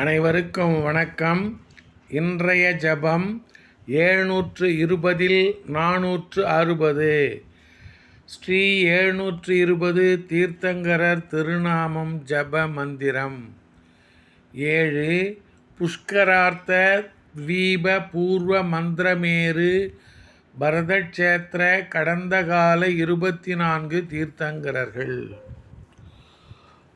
அனைவருக்கும் வணக்கம். இன்றைய ஜபம் ஏழ்நூற்று இருபதில் நானூற்று அறுபது. ஸ்ரீ ஏழ்நூற்று இருபது தீர்த்தங்கரர் திருநாமம் ஜப மந்திரம். ஏழு புஷ்கரார்த்த தீப பூர்வ மந்திரமேரு பரதக்ஷேத்திர கடந்த கால இருபத்தி நான்கு தீர்த்தங்கரர்கள்.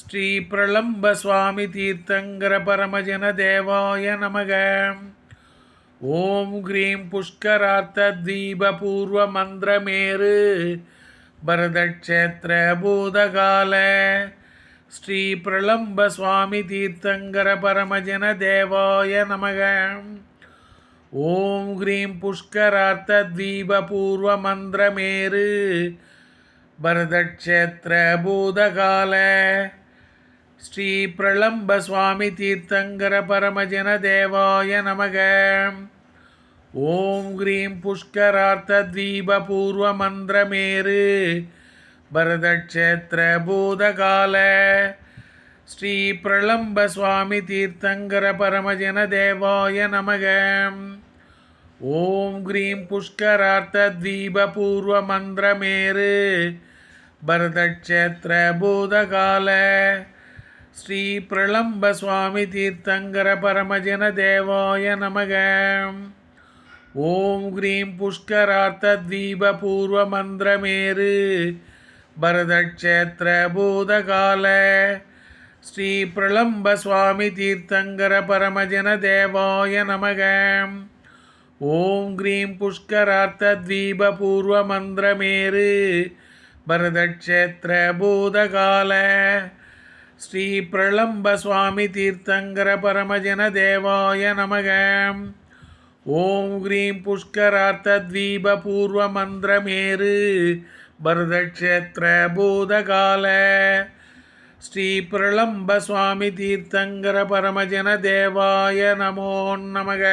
ஸ்ரீ பிரளம்ப சுவாமி தீர்த்தங்கர பரமஜன தேவாய நமக. ஓம் கிரீம் புஷ்கரார்த்த தீபபூர்வ மந்திரமேரு பரதக்ஷேத்திர பூதகால ஸ்ரீ பிரளம்ப சுவாமி தீர்த்தங்கர பரமஜன தேவாய நமக. ஓம் கிரீம் புஷ்கரார்த்த தீபபூர்வ மந்திரமேரு பரதக்ஷேத்திர பூதகால ஸ்ரீ பிரளம்ப சுவாமி தீர்த்தங்கர பரமஜன தேவாய நமக. ஓம் கிரீம் புஷ்கரார்த்த தீப பூர்வ மந்திரமேரு பரதக்ஷேத்திர பூதகால. ஸ்ரீ பிரளம்ப சுவாமி தீர்த்தங்கர பரமஜன தேவாய நமக. ஓம் கிரீம் புஷ்கரார்த்த தீப பூர்வ மந்திரமேரு பரதக்ஷேத்திர பூதகால. ஸ்ரீ பிரளம்ப சுவாமி தீர்த்தங்கர பரமஜன தேவாய நமக. ஓம் கிரீம் புஷ்கரார்த்த தீப பூர்வ மந்திரமேரு பரதக்ஷேத்திர பூதகால. ஸ்ரீ பிரளம்ப சுவாமி தீர்த்தங்கர பரமஜன தேவாய நமக. ஓம் கிரீம் புஷ்கரார்த்த தீப பூர்வ மந்திரமேரு பரதக்ஷேத்திர பூதகால. ஸ்ரீ பிரளம்ப சுவாமி தீர்த்தங்கர பரமஜன தேவாய நமக. ஓம் கிரீம் புஷ்கரார்த்த தீப பூர்வ மந்திரமேரு பரதக்ஷேத்திர பூதகால ஸ்ரீ பிரளம்ப சுவாமி தீர்த்தங்கர பரமஜன தேவாய நமோ நமக.